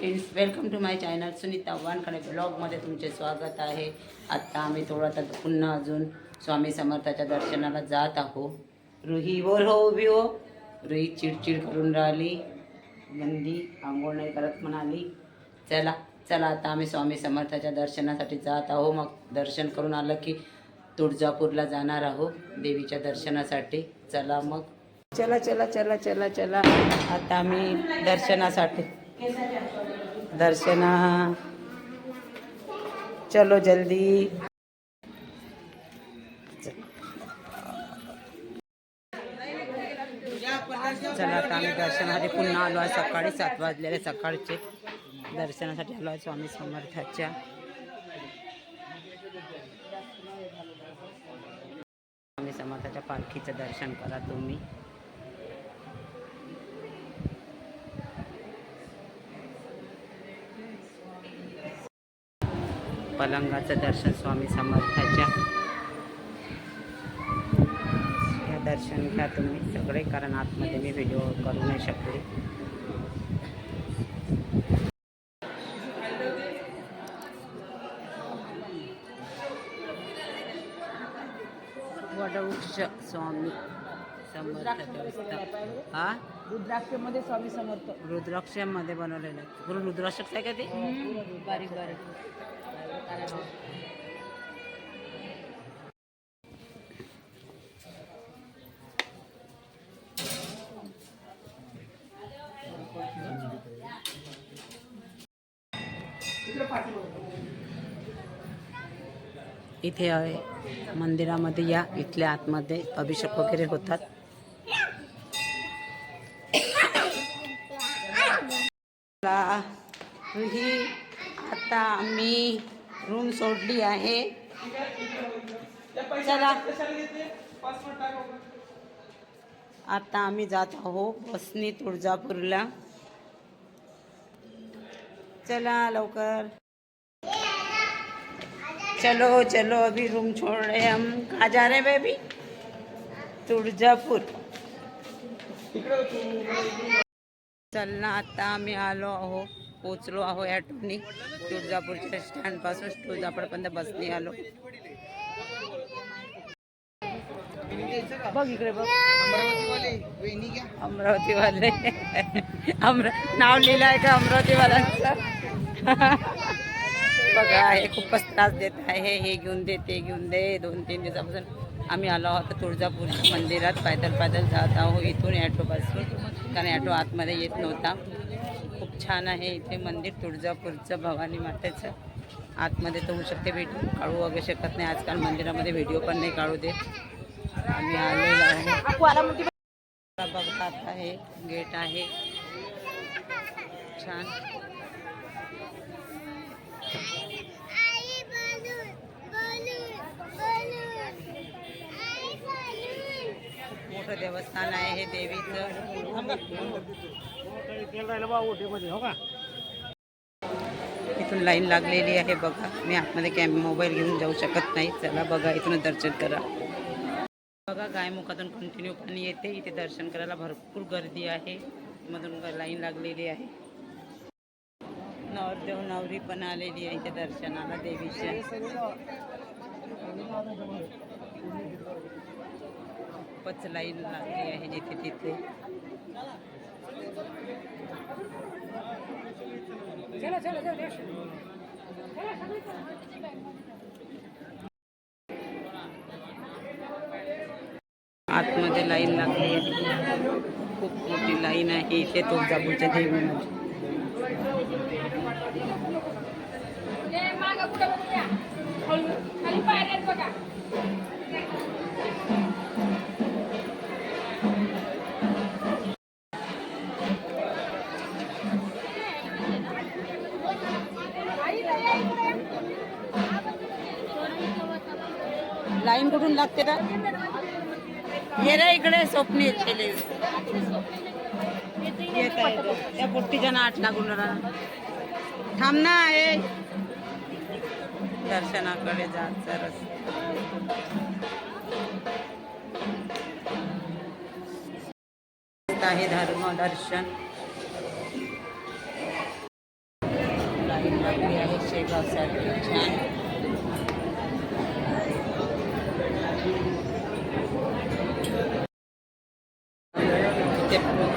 Friends welcome to my channel Sunita Wankade ब्लॉगमध्ये तुमचे स्वागत आहे. आत्ता आम्ही थोडा तर पुन्हा अजून स्वामी समर्थाच्या दर्शनाला जात आहो रुही बोल हो उभी हो. रुही चिडचिड करून राहिली. गंदी आंघोळ नाही करत म्हणाली. चला चला आता आम्ही स्वामी समर्थाच्या दर्शनासाठी जात आहो मग दर्शन करून आलं की तुळजापूरला जाणार आहो देवीच्या दर्शनासाठी. चला मग. चला चला चला चला चला. आता आम्ही दर्शनासाठी. दर्शना। चलो जल्दी। चला आता आम्ही दर्शनासाठी पुन्हा आलो आहे. सकाळी सात वाजलेले सकाळचे. दर्शनासाठी आलो आहे स्वामी समर्थाच्या. स्वामी समर्थाच्या पालखीचं दर्शन करा तुम्ही. पलंगाचं दर्शन स्वामी समर्थाच्या या दर्शन घ्या तुम्ही. सगळे कारण आतमध्ये मी व्हिडिओ करू नाही शकले. वडवृक्ष स्वामी समर्थ हा? रुद्राक्षमध्ये स्वामी समर्थ. रुद्राक्षमध्ये बनवलेलं आहे. गुरु रुद्राक्ष आहे का ते? बारीक बारीक इथे आहे मंदिरामध्ये या इथल्या आतमध्ये अभिषेक वगैरे होतात. ही आता आम्ही रूम सोडली आहे. चला. आता आम्ही जात आहो बसनी तुळजापूरला. चला लवकर. चलो चलो अभी रूम छोड़ रहे हम. कहाँ जा रहे बेबी तुळजापूर. चलना आता आम्ही आलो आहो पोचलो आहो ॲटोनी तुळजापूरच्या स्टँडपासून तुळजापूरपर्यंत बसने आलो बघ इकडे बघ. अमरावतीवाले अमरा नाव लिहिलं आहे का अमरावतीवाल्यांचं? बघा हे खूपच त्रास देत आहे. हे घेऊन दे ते घेऊन दे. दोन तीन दिवसापासून आम्ही आलो आहोत तुळजापूरच्या मंदिरात. पैदल पैदल जात आहोत इथून ॲटोपासून. कारण ॲटो आतमध्ये येत नव्हता. खूप छान आहे इथे मंदिर तुळजापूरचं भवानी मातेचं. आतमध्ये तर होऊ शकते व्हिडिओ काढू वगैरे शकत नाही. आजकाल मंदिरामध्ये व्हिडिओ पण नाही काढू देत. आम्ही आलेलो आहे. बघतात आहे गेट आहे. छान. मोठं देवस्थान आहे हे देवीचं. इथून लाईन लागलेली आहे बघा. मी आतमध्ये कॅम मोबाईल घेऊन जाऊ शकत नाही. चला बघा इथून दर्शन करा. बघा गायमुखातून कंटिन्यू पाणी येते. इथे दर्शन करायला भरपूर गर्दी आहे. मधून लाईन लागलेली आहे. नवरदेव नवरी पण आलेली आहे इथे दर्शनाला देवीच्या. खूपच लाईन लागली आहे जिथे तिथे. आतमध्ये लाईन लागली. खूप मोठी लाईन आहे इथे तुळजापूरच्या देवीमध्ये. लाईन लागते ना ये रे इकडे स्वप्न येतले येत आहे त्या पोट्टीच्या ना आठ लागून थांब ना आहे दर्शनाकडे जायचा रस्ता. आहे धर्म दर्शन. लाईन लागली आहे शेगावसाठी छान.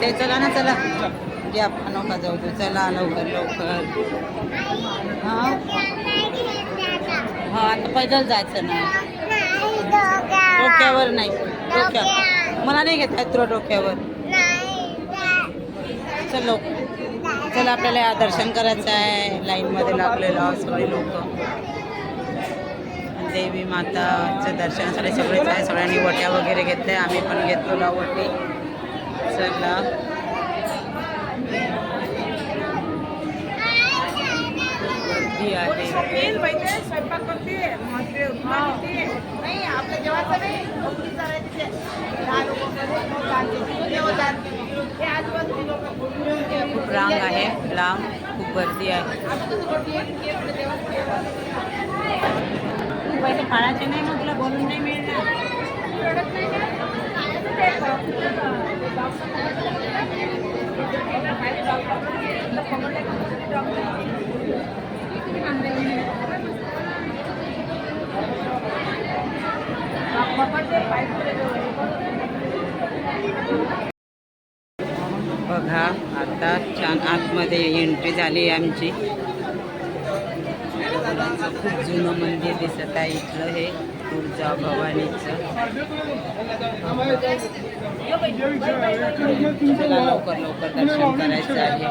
ते चला ना चला. घ्या नका जाऊ दे. चला लवकर लवकर. हा? हा आता पैदल जायचं ना. डोक्यावर नाही. डोक्या मला नाही घेत आहे तुला डोक्यावर. चल. लवकर चला आपल्याला या दर्शन करायचं आहे. लाईनमध्ये लागलेलं सगळे लोक. देवी माताचं दर्शनासाठी सगळेच आहे. सगळ्यांनी वट्या वगैरे घेतल्या. आम्ही पण घेतलो वटी चला गर्दी आहे. खूप रांग आहे. लांब खूप गर्दी आहे. पैसे फाळाचे नाही मग तुला बोलून नाही मिळणार. बघा आता छान आतमध्ये एंट्री झाली आमची. खूप जुनं मंदिर दिसत आहे इथलं हे. तुळजा भवानीचं. लवकर लवकर दर्शन करायचं आहे.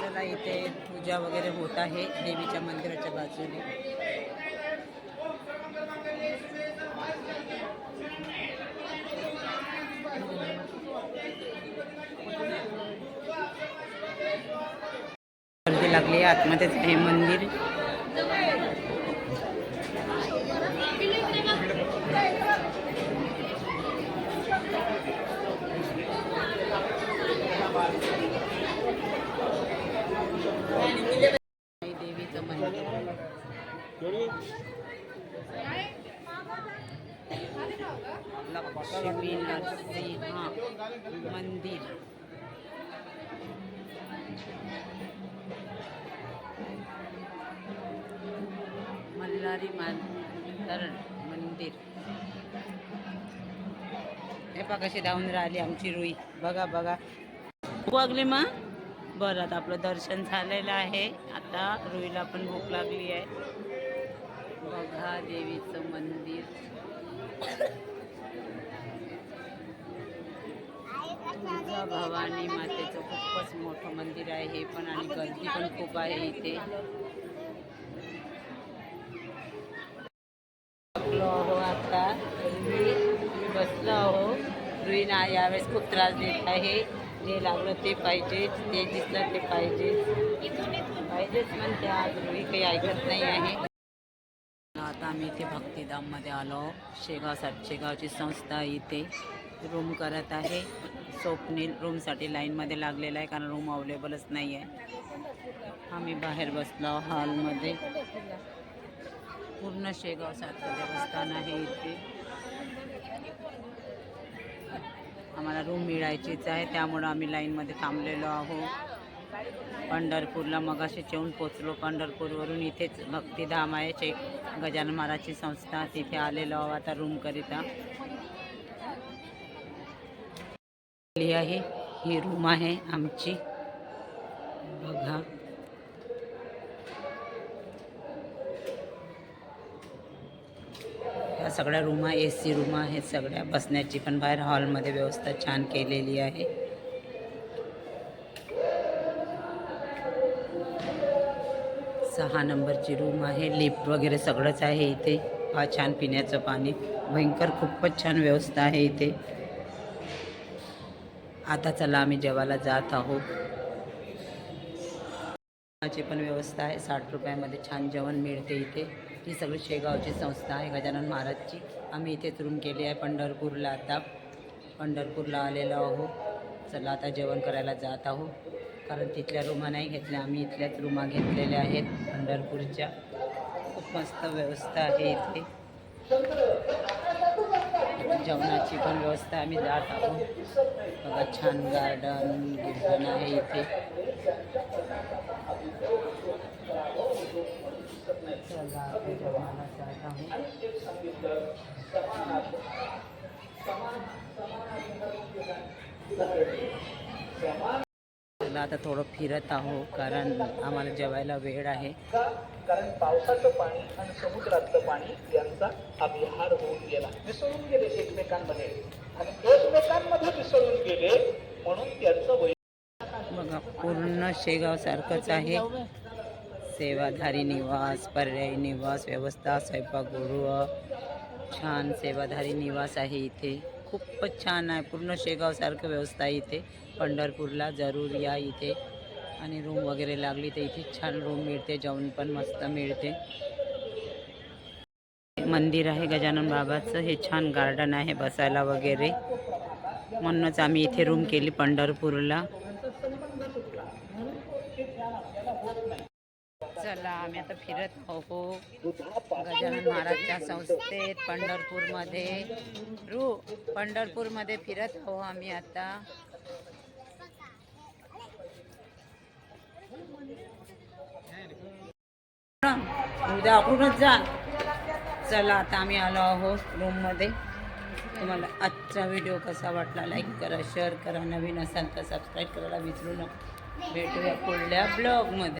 चला इथे पूजा वगैरे होत आहे देवीच्या मंदिराच्या बाजूने. लागली आतमध्येच हे मंदिर देवीचं मंदिर लक्ष्मी नरसिंह मंदिर मल्हारी मातरण मंदिर. हे पा कशी धावून राहिली आमची रुई. बघा बघा. भूक लागली मग बरं आता आपलं दर्शन झालेलं आहे. आता रुईला पण भूक लागली आहे. बघा देवीचं मंदिर. तुळजा भवानी मातेचं खूपच मोठं मंदिर आहे. हे पण आणि गर्दी पण खूप आहे इथे. यावेळेस खूप त्रास देत आहे. जे लागलं ते पाहिजे ते दिसलं ते पाहिजे पाहिजेच पण त्या रुई काही ऐकत नाही आहे. आता आम्ही इथे भक्तिधाममध्ये आलो. शेगावसाठी शेगावची संस्था इथे रूम करत आहे. स्वप्नील रूमसाठी लाईनमध्ये लागलेला आहे कारण रूम अवेलेबलच नाही आहे आम्ही बाहेर बसलो हॉलमध्ये पूर्ण शेगावसारखं देवस्थान आहे इथे. आम्हाला रूम मिळायचीच आहे त्यामुळं आम्ही लाईनमध्ये थांबलेलो आहोत. पंढरपूरला मगाशी येऊन पोचलो पंढरपूरवरून इथेच भक्तिधाम आहे चे गजानन महाराजची संस्था तिथे आलेलो आहोत आता रूमकरिता आहे ही रूम आहे आमची. बघा या सगळ्या रूम ए सी रूम आहेत सगळ्या. बसण्याची पण बाहेर हॉलमध्ये व्यवस्था छान केलेली आहे. सहा नंबरची रूम आहे. लिफ्ट वगैरे सगळंच आहे इथे. हा छान पिण्याचं पाणी. भयंकर खूपच छान व्यवस्था आहे इथे. आता चला आम्ही जेवायला जात आहोत. जेवणाची पण व्यवस्था आहे. साठ रुपयामध्ये छान जेवण मिळते इथे. ही सगळी शेगावची संस्था आहे गजानन महाराजची. आम्ही इथेच रूम केली आहे पंढरपूरला आता. पंढरपूरला आलेलो आहो चला आता जेवण करायला जात आहो कारण तिथल्या रूमा नाही घेतल्या. आम्ही इथल्याच रूमा घेतलेल्या आहेत पंढरपूरच्या. खूप मस्त व्यवस्था आहे इथे. जेवणाची पण व्यवस्था आम्ही जात आहोत. बघा छान गार्डन गिर्डन आहे इथे. आता थोडं फिरत आहो कारण आम्हाला जेवायला वेळ आहे. कारण पावसाचं पाणी आणि समुद्रातलं पाणी यांचा अभिहार होऊन गेला. मिसळून गेले एकमेकांमध्ये. आणि एकमेकांमध्ये मिसळून गेले म्हणून त्यांचं बघा पूर्ण शेगाव सारखंच आहे. सेवाधारी निवास पर्यायी निवास व्यवस्था स्वयंपाकगृह छान सेवाधारी निवास आहे इथे. खूपच छान आहे. पूर्ण शेगावसारखं व्यवस्था आहे इथे. पंढरपूरला जरूर या इथे. आणि रूम वगैरे लागली तर इथे छान रूम मिळते. जेवण पण मस्त मिळते. मंदिर आहे गजानन बाबाचं. हे छान गार्डन आहे बसायला वगैरे. म्हणूनच आम्ही इथे रूम केली पंढरपूरला चला आम्ही आता फिरत हो गजानन महाराजच्या संस्थेत पंढरपूरमध्ये. रू पंढरपूरमध्ये फिरत हो आम्ही आता. उद्या आपणच जा. चला आता आम्ही आलो आहोत रूममध्ये तुम्हाला आजचा व्हिडिओ कसा वाटला लाईक करा शेअर करा नवीन असाल तर सबस्क्राईब करायला विसरू नका. भेटूया पुढल्या ब्लॉगमध्ये